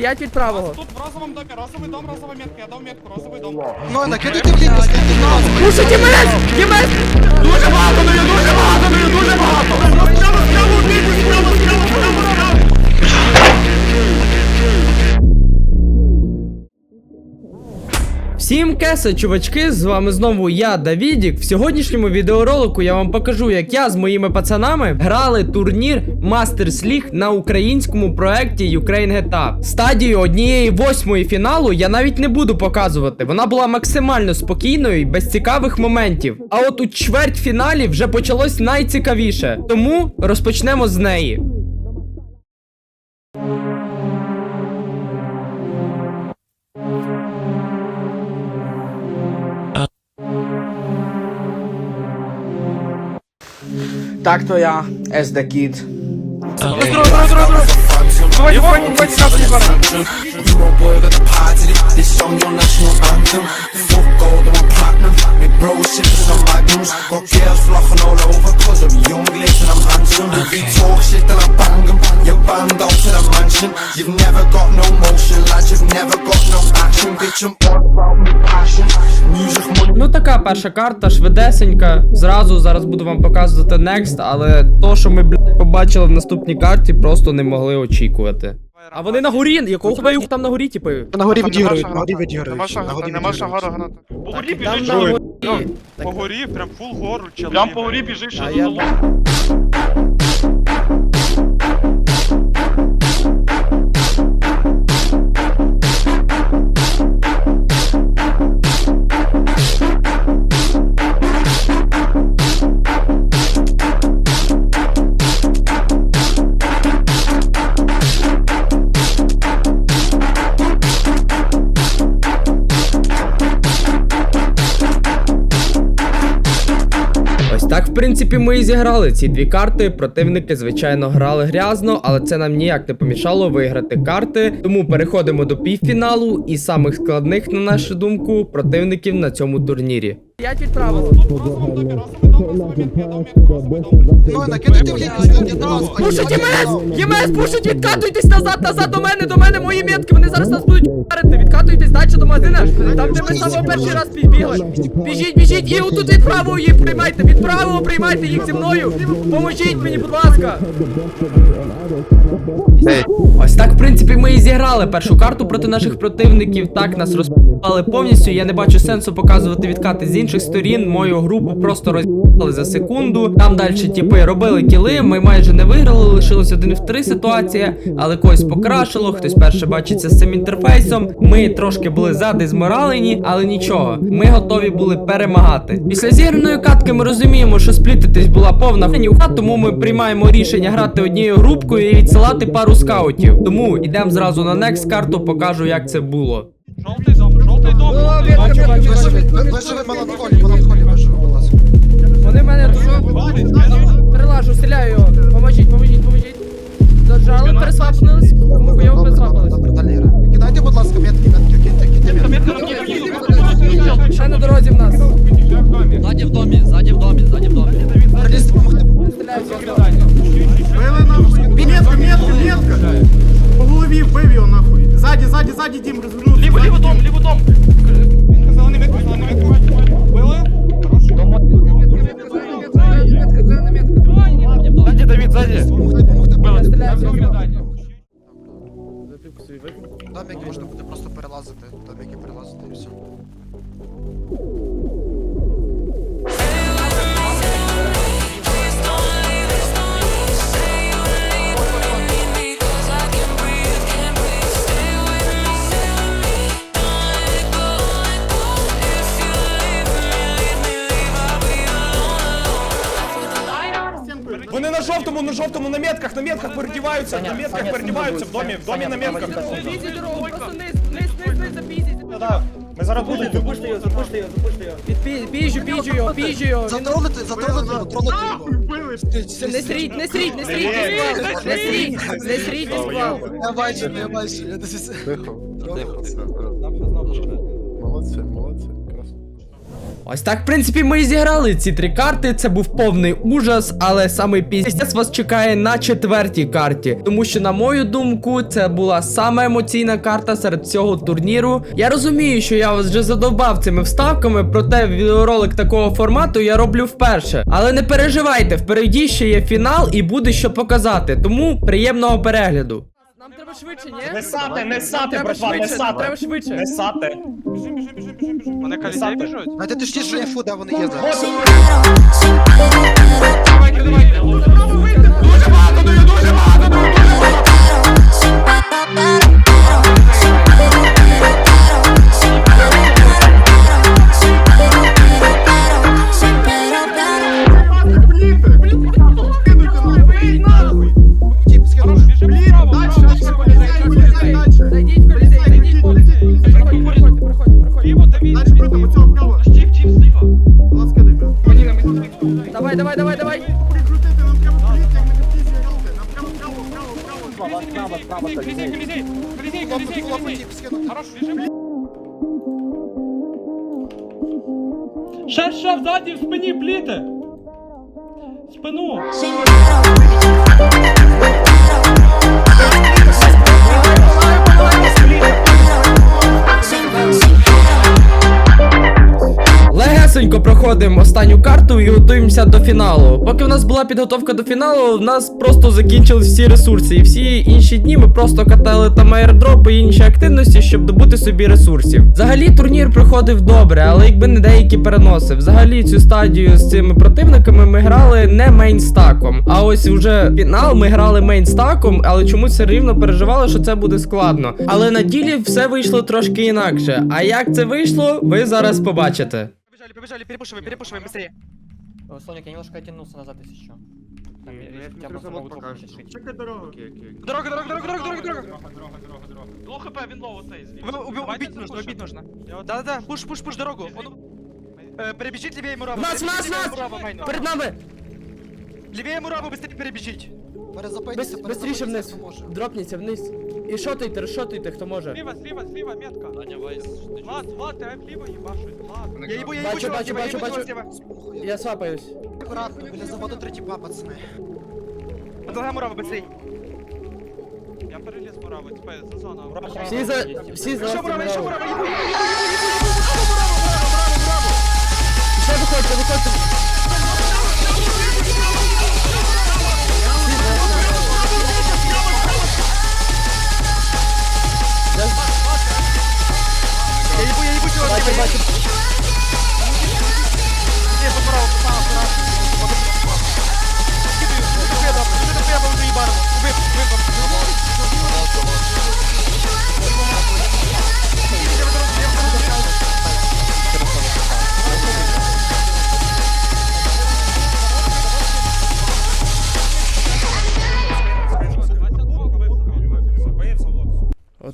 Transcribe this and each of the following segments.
П'ять від правого. Тут в розовому домі, розовий дом, розова метка, я дав метку, розовий дом. Ну, накидайте в наскільки нас. Слушай, Ємець! Ємець! Дуже багато мені, дуже багато мені, дуже багато! Всім кеса, чувачки, з вами знову я, Давідік. В сьогоднішньому відеоролику я вам покажу, як я з моїми пацанами грали турнір Masters League на українському проекті Ukraine GTA. Стадію однієї восьмої фіналу я навіть не буду показувати. Вона була максимально спокійною і без цікавих моментів. А от у чвертьфіналі вже почалось найцікавіше. Тому розпочнемо з неї. Out to the mansion. You've never got no motion, lads. You've never got no action. Bitch, I'm all about me passion. Music. Ну така перша карта, швидесенька. Зразу зараз буду вам показувати next, але то, що ми, блядь, побачили в наступній карті, просто не могли очікувати. А вони на горі, якого хуя там на горі, типу? На горі відіграють, на горі відіграють. Нема ще, На шага- горі нема відіграють. шага гранати. По горі біжить горі. По горі, прям фул гору чоловік. Прям по горі біжиш, що за принципі, ми і зіграли ці дві карти. Противники, звичайно, грали грязно, але це нам ніяк не помішало виграти карти. Тому переходимо до півфіналу і самих складних, на нашу думку, противників на цьому турнірі. П'ять від правого. Тут в розовому домі, розовий дом, розова метка, я дав метку, розовий дом. Ну, накидайте в лінію. Пушить ЄМС! ЄМС, пушить, відкатуйтесь назад, назад до мене, до мене, мої метки, вони зараз нас будуть парити, відкатуйтесь далі до магазина, там де ми з самого перший раз підбігли. Біжіть, біжіть, і отут від правого їх приймайте, від правого приймайте їх зі мною, поможіть мені, будь ласка. Ось так, в принципі, ми і зіграли першу карту проти наших противників. Так нас розпали повністю. Я не бачу сенсу показувати відкати з інших сторін. Мою групу просто розпали за секунду. Там далі тіпи робили кіли. Ми майже не виграли. Лишилось один в три ситуація, але когось покрашило. Хтось перше бачиться з цим інтерфейсом. Ми трошки були задизморалені, але нічого. Ми готові були перемагати. Після зіграної катки ми розуміємо, що сплітитись була повна фенюха, тому ми приймаємо рішення грати однією групкою і відсилати пару скаутів. Тому йдемо зразу на next карту, покажу, як це було. Жовтий дом, жовтий дом. Бачу, бачу, Виживи, ви- виживи меланхолі, меланхолі виживе, будь ласка. Вони мене тут прилажу, стріляю його. Поможіть, поможіть, поможіть. Заджали, пересвапнулись, хуйово Добре, пересвапились. добре, далі гра. Кидайте, будь ласка, метки, метки, киньте, киньте метки. Ще на дорозі в нас. Ззаді в домі, можна буде просто перелазити. Домики перелазити і все. Вони на жовтому, на жовтому, на метках, на метках передіваються, на метках передіваються, в домі, в домі на метках. Бійці дорогу, просто низ, низ, низ, низ, запійзіть. Да, Ми зараз будемо. Запушти його, запушти його, запушти його. Біжу, біжу його, біжу його. Затролити, затролити його, тролити його. Не сріть, не сріть, не сріть, не сріть, не сріть, не сріть, не сплав. Я бачу, я бачу, десь... Тихо. Молодці, молодці, красиво. Ось так, в принципі, ми і зіграли ці три карти. Це був повний ужас, але саме піздець вас чекає на четвертій карті. Тому що, на мою думку, це була сама емоційна карта серед всього турніру. Я розумію, що я вас вже задовбав цими вставками, проте відеоролик такого формату я роблю вперше. Але не переживайте, впереді ще є фінал і буде що показати. Тому приємного перегляду. Нам треба швидше, ні? Не сати, не сати, братва, не сати. треба швидше. Не сати. Біжим, біжим, біжим, Вони колізей біжуть? ж точніше інфу, де вони є зараз. Давайте, давайте. Дуже багато даю, дуже багато даю, дуже багато. Давай, давай. Прикрутити, нам треба політи, як на каптізі грати. Нам треба вправо, вправо, вправо. Колізей, колізей, колізей, колізей, Хлопу, колізей. тіп, скинув. Хорош, біжим. Ще, ще, ззаді, в спині, Спину. Спину! Легесенько проходимо останню карту і готуємося до фіналу. Поки в нас була підготовка до фіналу, в нас просто закінчились всі ресурси. І всі інші дні ми просто катали там аердропи і інші активності, щоб добути собі ресурсів. Взагалі турнір проходив добре, але якби не деякі переноси. Взагалі цю стадію з цими противниками ми грали не мейнстаком. А ось уже фінал ми грали мейнстаком, але чомусь все рівно переживали, що це буде складно. Але на ділі все вийшло трошки інакше. А як це вийшло, ви зараз побачите. Побежали, побежали, перепушиваем, перепушиваем быстрее. Соник, я немножко оттянулся назад, если что. Там, я- я тебя просто могу только чуть-чуть. Чекай дорогу. Дорога, дорога, дорога, дорога, дорога, дорога. Лоу хп, він лоу цей зліва. Вы- уб- Давайте Убить нужно, запушим. убить нужно. Я от- Да-да-да, пуш, пуш, пуш дорогу. Он э, перебежит левее Мурава. Нас, перебежит нас, левее нас! Мурава, Майна. Перед нами! Левее Мурава быстрее перебежить. Перезапийтеся, Бистріше перезапийтеся, вниз. хто може. Дропніться вниз. І шотайте, розшотайте, хто може. Зліва, зліва, зліва, метка. Влад, Влад, тебе вліво їбашуть, Влад. Я ебу, я Бачу, чувак, бачу, я бачу, ебу, бачу. слева. Я свапаюсь. Акуратно, біля заводу три тіпа, пацани. Предлагай Мурава быстрее. Я переліз Мурави, це за зона. Всі за... Всі за... Еще Мурава, еще Мурава, ебу. Ще виходьте, виходьте.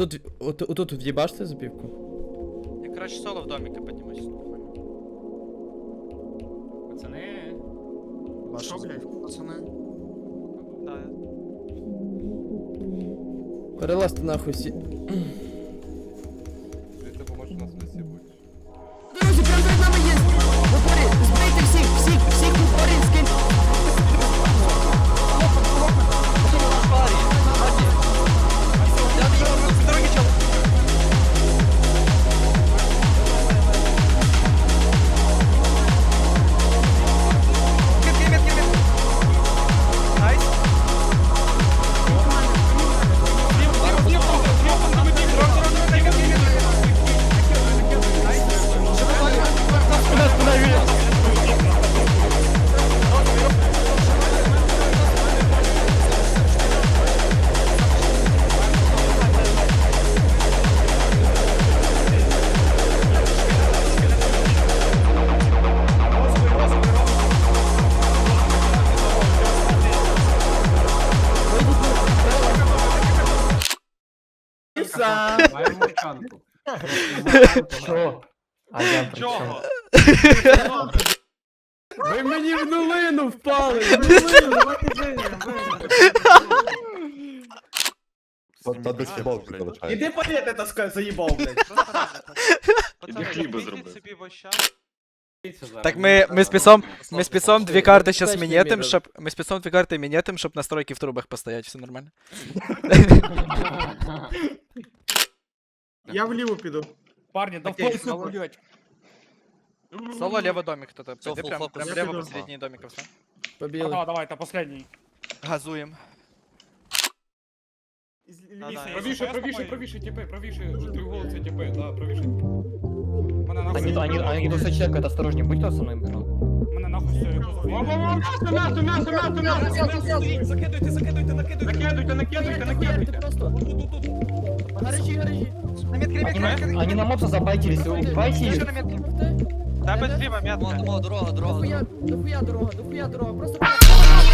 Отут, от, отут цю забівку? Я, короче, соло в домике поднимусь. Що, блядь, пацани. Да. Перелазьте нахуй всі. Чого? Ви мені в нулину впали! Іди політи, та ска- заїбав, блядь. Пацани, собі воща. Так ми, ми спецом, ми спецом дві карти сейчас мінетим, щоб, ми спецом дві карти мінетим, щоб настройки в трубах постоять, все нормально. Я вліво піду. Парни, да в Окей, пояс соло. блядь. Соло, левый домик кто-то, Всё, пойди full прям, focus. прям Я лево піду. посередине домика, все. А, давай, это последний. Газуем. Правіше, правіше, правіше, тіпи, правіше, треуголці тіпи, да, правіше. Мене нахуй. Они, они, они просто чекают, осторожнее, будь кто со мной играл. Нахуй все, я позову. М'ясо, м'ясо, м'ясо, м'ясо! Закидуйте, закидуйте, накидуйте. Накидуйте, накидуйте, накидуйте! Они, на- они на мопса забайтились, убайте их. Тебе зліва Дорога, дорога, дорога. Дохуя дорога, дохуя дорога, просто...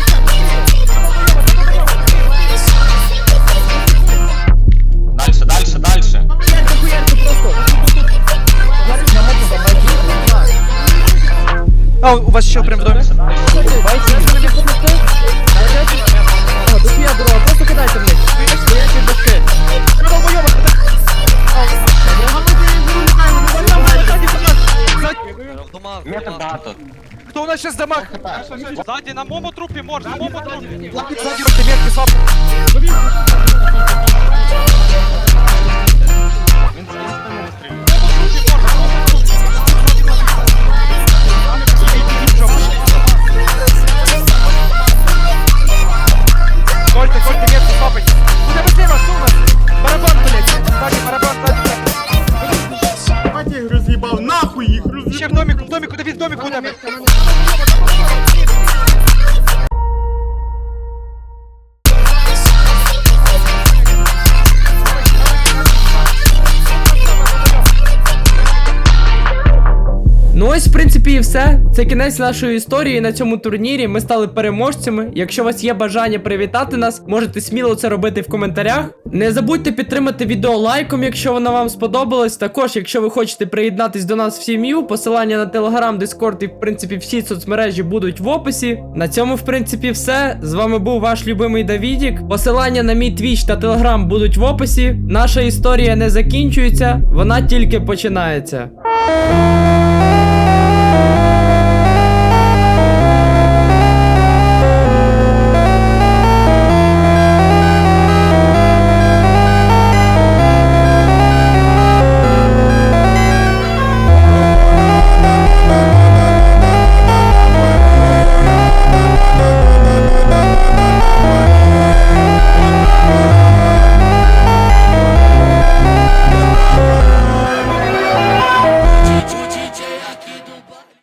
А, у вас еще прям в доме? Забайтились. О, дохуя просто кидайте в них. Стоячие башки. Метод да, тут. Кто у нас сейчас в домах? Ззаді на моєму трупі можна, на моєму трупі. Метки. І все. Це кінець нашої історії на цьому турнірі. Ми стали переможцями. Якщо у вас є бажання привітати нас, можете сміло це робити в коментарях. Не забудьте підтримати відео лайком, якщо воно вам сподобалось. Також, якщо ви хочете приєднатись до нас в сім'ю, посилання на телеграм, дискорд і в принципі всі соцмережі будуть в описі. На цьому, в принципі, все. З вами був ваш любимий Давідік. Посилання на мій твіч та телеграм будуть в описі. Наша історія не закінчується, вона тільки починається.